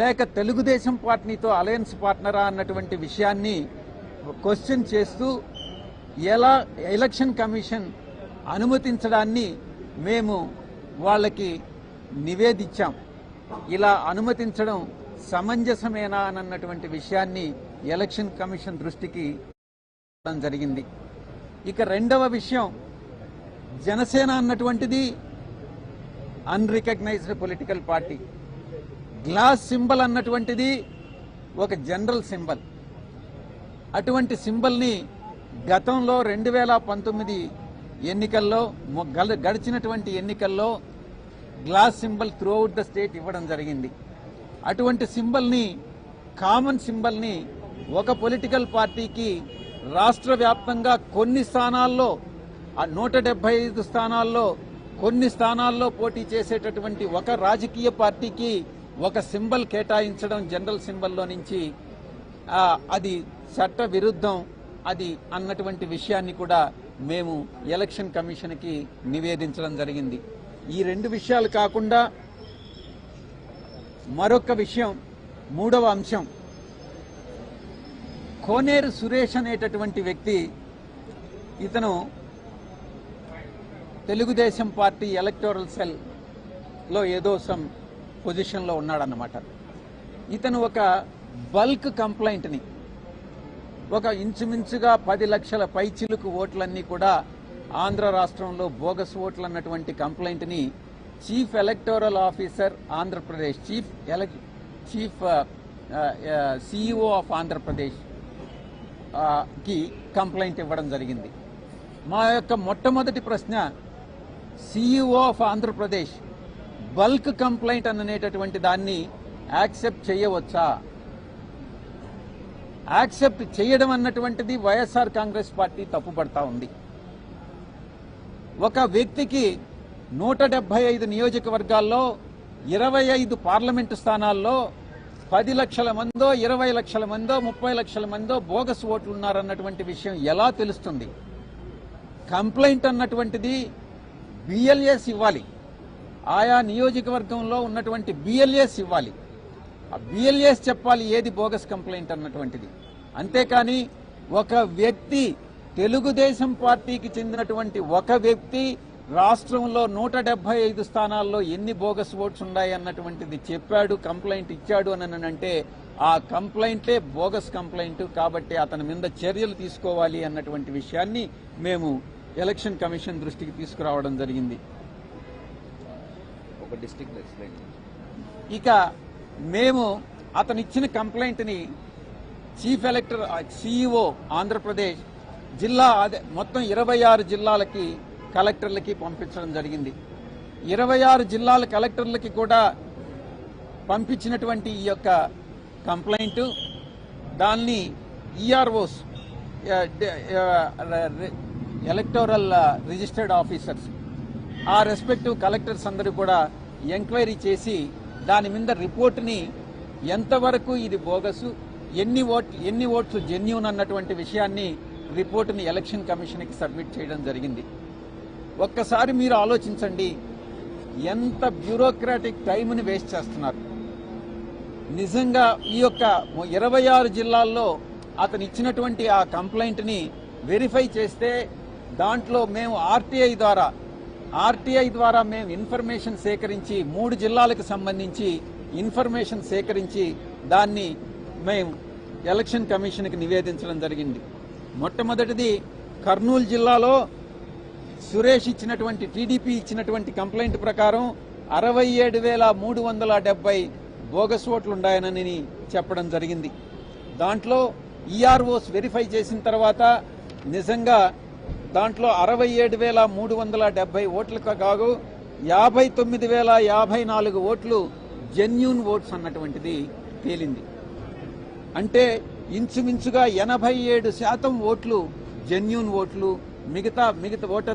లేక తెలుగుదేశం పార్టీతో అలయన్స్ పార్ట్నరా అన్నటువంటి విషయాన్ని క్వశ్చన్ చేస్తూ ఎలా ఎలక్షన్ కమిషన్ అనుమతించడాన్ని మేము వాళ్ళకి నివేదించాం. ఇలా అనుమతించడం సమంజసమేనా అన్నటువంటి విషయాన్ని ఎలక్షన్ కమిషన్ దృష్టికి జరిగింది. ఇక రెండవ విషయం జనసేన అన్నటువంటిది unrecognised political party glass symbol అన్నటువంటిది ఒక జనరల్ సింబల్. అటువంటి సింబల్ని గతంలో రెండు వేల పంతొమ్మిది ఎన్నికల్లో గడిచినటువంటి ఎన్నికల్లో glass symbol throughout the state ఇవ్వడం జరిగింది. అటువంటి సింబల్ని కామన్ సింబల్ని ఒక పొలిటికల్ పార్టీకి రాష్ట్ర వ్యాప్తంగా కొన్ని స్థానాల్లో ఆ నూట డెబ్బై ఐదు స్థానాల్లో కొన్ని స్థానాల్లో పోటీ చేసేటటువంటి ఒక రాజకీయ పార్టీకి ఒక సింబల్ కేటాయించడం జనరల్ సింబల్లో నుంచి అది చట్ట విరుద్ధం అది అన్నటువంటి విషయాన్ని కూడా మేము ఎలక్షన్ కమిషన్కి నివేదించడం జరిగింది. ఈ రెండు విషయాలు కాకుండా మరొక విషయం మూడవ అంశం. కోనేరు సురేష్ అనేటటువంటి వ్యక్తి ఇతను తెలుగుదేశం పార్టీ ఎలక్టోరల్ సెల్లో ఏదో సమ్ పొజిషన్లో ఉన్నాడన్నమాట. ఇతను ఒక బల్క్ కంప్లైంట్ని ఒక ఇంచుమించుగా పది లక్షల పైచిలుకు ఓట్లన్నీ కూడా ఆంధ్ర రాష్ట్రంలో బోగస్ ఓట్లు అన్నటువంటి కంప్లైంట్ని chief electoral officer Andhra Pradesh chief elect chief CEO of ఆంధ్రప్రదేశ్కి కంప్లైంట్ ఇవ్వడం జరిగింది. మా యొక్క మొట్టమొదటి ప్రశ్న CEO of Andhra Pradesh bulk complaint అనేటటువంటి దాన్ని యాక్సెప్ట్ చేయవచ్చా? యాక్సెప్ట్ చేయడం అన్నటువంటిది వైఎస్ఆర్ కాంగ్రెస్ పార్టీ తప్పుపడతా ఉంది. ఒక వ్యక్తికి నూట డెబ్బై ఐదు నియోజకవర్గాల్లో ఇరవై ఐదు పార్లమెంటు స్థానాల్లో పది లక్షల మందో ఇరవై లక్షల మందో ముప్పై లక్షల మందో బోగస్ ఓట్లు ఉన్నారన్నటువంటి విషయం ఎలా తెలుస్తుంది? కంప్లైంట్ అన్నటువంటిది బిఎల్ఎస్ ఇవ్వాలి. ఆయా నియోజకవర్గంలో ఉన్నటువంటి బిఎల్ఎస్ ఇవ్వాలి. ఆ బిఎల్ఏస్ చెప్పాలి ఏది బోగస్ కంప్లైంట్ అన్నటువంటిది. అంతేకాని ఒక వ్యక్తి తెలుగుదేశం పార్టీకి చెందినటువంటి ఒక వ్యక్తి రాష్ట్రంలో నూట డెబ్బై ఐదు స్థానాల్లో ఎన్ని బోగస్ ఓట్స్ ఉన్నాయి అన్నటువంటిది చెప్పాడు కంప్లైంట్ ఇచ్చాడు అని అంటే ఆ కంప్లైంటే బోగస్ కంప్లైంట్ కాబట్టి అతని మీద చర్యలు తీసుకోవాలి అన్నటువంటి విషయాన్ని మేము ఎలక్షన్ కమిషన్ దృష్టికి తీసుకురావడం జరిగింది. ఒక డిస్ట్రిక్ట్ ఎక్స్ప్లెయిన్ ఇక మేము అతను ఇచ్చిన కంప్లైంట్ని చీఫ్ ఎలక్టర్ సిఇఓ ఆంధ్రప్రదేశ్ జిల్లా అదే మొత్తం ఇరవై ఆరు జిల్లాలకి కలెక్టర్లకి పంపించడం జరిగింది. ఇరవై ఆరు జిల్లాల కలెక్టర్లకి కూడా పంపించినటువంటి ఈ యొక్క కంప్లైంట్ దాన్ని ఈఆర్ఓస్ ఎలక్టోరల్ రిజిస్టర్డ్ ఆఫీసర్స్ ఆ రెస్పెక్టివ్ కలెక్టర్స్ అందరూ కూడా ఎంక్వైరీ చేసి దాని మీద రిపోర్ట్ని ఎంతవరకు ఇది బోగసు ఎన్ని ఓట్ ఎన్ని ఓట్స్ జెన్యున్ అన్నటువంటి విషయాన్ని రిపోర్ట్ని ఎలక్షన్ కమిషన్కి సబ్మిట్ చేయడం జరిగింది. ఒక్కసారి మీరు ఆలోచించండి ఎంత బ్యూరోక్రాటిక్ టైంని వేస్ట్ చేస్తున్నారు. నిజంగా ఈ యొక్క ఇరవై ఆరు జిల్లాల్లో అతను ఇచ్చినటువంటి ఆ కంప్లైంట్ని వెరిఫై చేస్తే దాంట్లో మేము ఆర్టీఐ ద్వారా ఆర్టీఐ ద్వారా మేము ఇన్ఫర్మేషన్ సేకరించి మూడు జిల్లాలకు సంబంధించి ఇన్ఫర్మేషన్ సేకరించి దాన్ని మేము ఎలక్షన్ కమిషన్కి నివేదించడం జరిగింది. మొట్టమొదటిది కర్నూలు జిల్లాలో సురేష్ ఇచ్చినటువంటి టీడీపీ ఇచ్చినటువంటి కంప్లైంట్ ప్రకారం అరవై ఏడు వేల మూడు వందల డెబ్బై బోగస్ ఓట్లున్నాయనని చెప్పడం జరిగింది. దాంట్లో ఈఆర్ఓస్ వెరిఫై చేసిన తర్వాత నిజంగా దాంట్లో అరవై ఏడు వేల మూడు వందల డెబ్బై ఓట్లకు కాగు యాభై తొమ్మిది వేల యాభై నాలుగు ఓట్లు జెన్యున్ ఓట్స్ అన్నటువంటిది తేలింది. అంటే ఇంచుమించుగా ఎనభై ఏడు శాతం ఓట్లు జెన్యున్ ఓట్లు మిగతా మిగతా ఓటర్స్